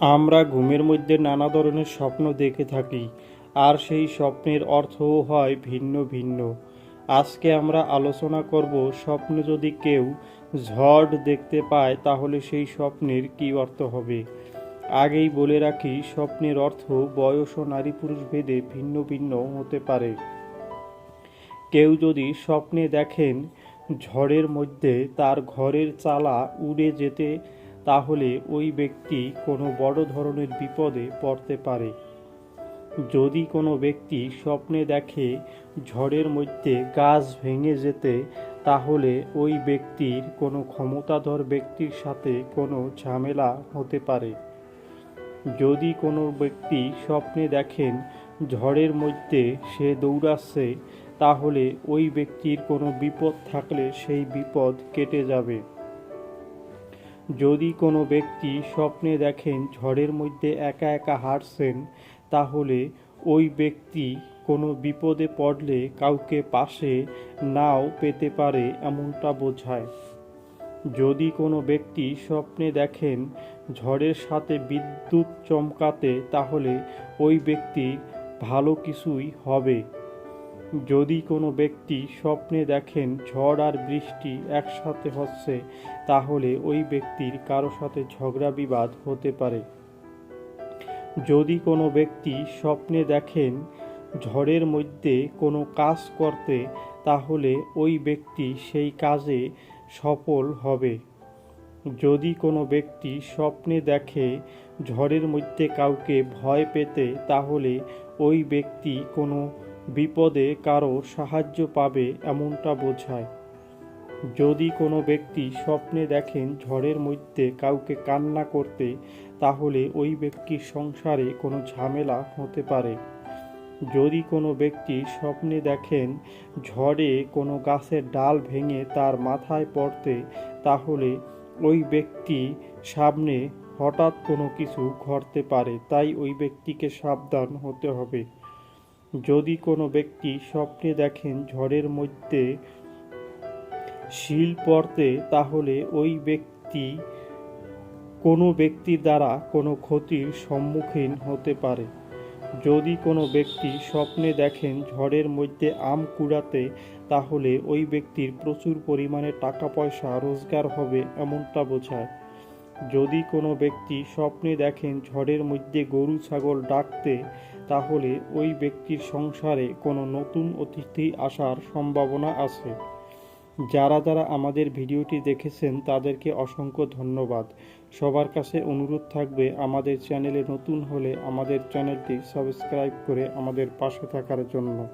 আমরা ঘুমের মধ্যে নানা ধরনের স্বপ্ন দেখে থাকি, আর সেই স্বপ্নের অর্থও হয় ভিন্ন ভিন্ন। আজকে আমরা আলোচনা করব স্বপ্নে যদি কেউ ঝড় দেখতে পায়, তাহলে সেই স্বপ্নের কী অর্থ হবে? আগেই বলে রাখি, স্বপ্নের অর্থ বয়স ও নারী পুরুষ ভেদে ভিন্ন ভিন্ন হতে পারে। কেউ যদি স্বপ্নে দেখেন ঝড়ের মধ্যে তার ঘরের চালা উড়ে যেতে তাহলে ওই ব্যক্তি কোনো বড় ধরনের বিপদে পড়তে পারে। যদি কোনো ব্যক্তি স্বপ্নে দেখে ঝড়ের মধ্যে গাছ ভেঙে যেতে, তাহলে ওই ব্যক্তির কোনো ক্ষমতাধর ব্যক্তির সাথে কোনো ঝামেলা হতে পারে। যদি কোনো ব্যক্তি স্বপ্নে দেখেন ঝড়ের মধ্যে সে দৌড়াচ্ছে, তাহলে ওই ব্যক্তির কোনো বিপদ থাকলে সেই বিপদ কেটে যাবে। যদি কোনো ব্যক্তি স্বপ্নে দেখেন ঝড়ের মধ্যে একা একা হাঁটছেন, তাহলে ওই ব্যক্তি কোনো বিপদে পড়লে কাউকে পাশে নাও পেতে পারে এমনটা বোঝায়। যদি কোনো ব্যক্তি স্বপ্নে দেখেন ঝড়ের সাথে বিদ্যুৎ চমকাতে, তাহলে ওই ব্যক্তির ভালো কিছুই হবে। যদি কোনো ব্যক্তি স্বপ্নে দেখেন ঝড় আর বৃষ্টি একসাথে হচ্ছে, তাহলে ওই ব্যক্তির কারও সাথে ঝগড়া বিবাদ হতে পারে। যদি কোনো ব্যক্তি স্বপ্নে দেখেন ঝড়ের মধ্যে কোনো কাজ করতে, তাহলে ওই ব্যক্তি সেই কাজে সফল হবে। যদি কোনো ব্যক্তি স্বপ্নে দেখে ঝড়ের মধ্যে কাউকে ভয় পেতে, তাহলে ওই ব্যক্তি কোনো বিপদে কারও সাহায্য পাবে এমনটা বোঝায়। যদি কোনো ব্যক্তি স্বপ্নে দেখেন ঝড়ের মধ্যে কাউকে কান্না করতে, তাহলে ওই ব্যক্তির সংসারে কোনো ঝামেলা হতে পারে। যদি কোনো ব্যক্তি স্বপ্নে দেখেন ঝড়ে কোনো গাছের ডাল ভেঙে তার মাথায় পড়তে, তাহলে ওই ব্যক্তি সামনে হঠাৎ কোনো কিছু ঘটতে পারে, তাই ওই ব্যক্তিকে সাবধান হতে হবে। যদি কোনো ব্যক্তি স্বপ্নে দেখেন ঝড়ের মধ্যে শিল পড়তে, তাহলে ওই ব্যক্তি কোনো ব্যক্তির দ্বারা কোনো ক্ষতির সম্মুখীন হতে পারে। যদি কোনো ব্যক্তি স্বপ্নে দেখেন ঝড়ের মধ্যে আম কুড়াতে, তাহলে ওই ব্যক্তির প্রচুর পরিমাণে টাকা পয়সা রোজগার হবে, এমনটা বোঝায়। যদি কোনো ব্যক্তি স্বপ্নে দেখেন ঝড়ের মধ্যে গরু ছাগল ডাকতে, তাহলে ওই ব্যক্তির সংসারে কোনো নতুন অতিথি আসার সম্ভাবনা আছে। যারা যারা আমাদের ভিডিওটি দেখেছেন, তাদেরকে অসংখ্য ধন্যবাদ। সবার কাছে অনুরোধ থাকবে, আমাদের চ্যানেলে নতুন হলে আমাদের চ্যানেলটি সাবস্ক্রাইব করে আমাদের পাশে থাকার জন্য।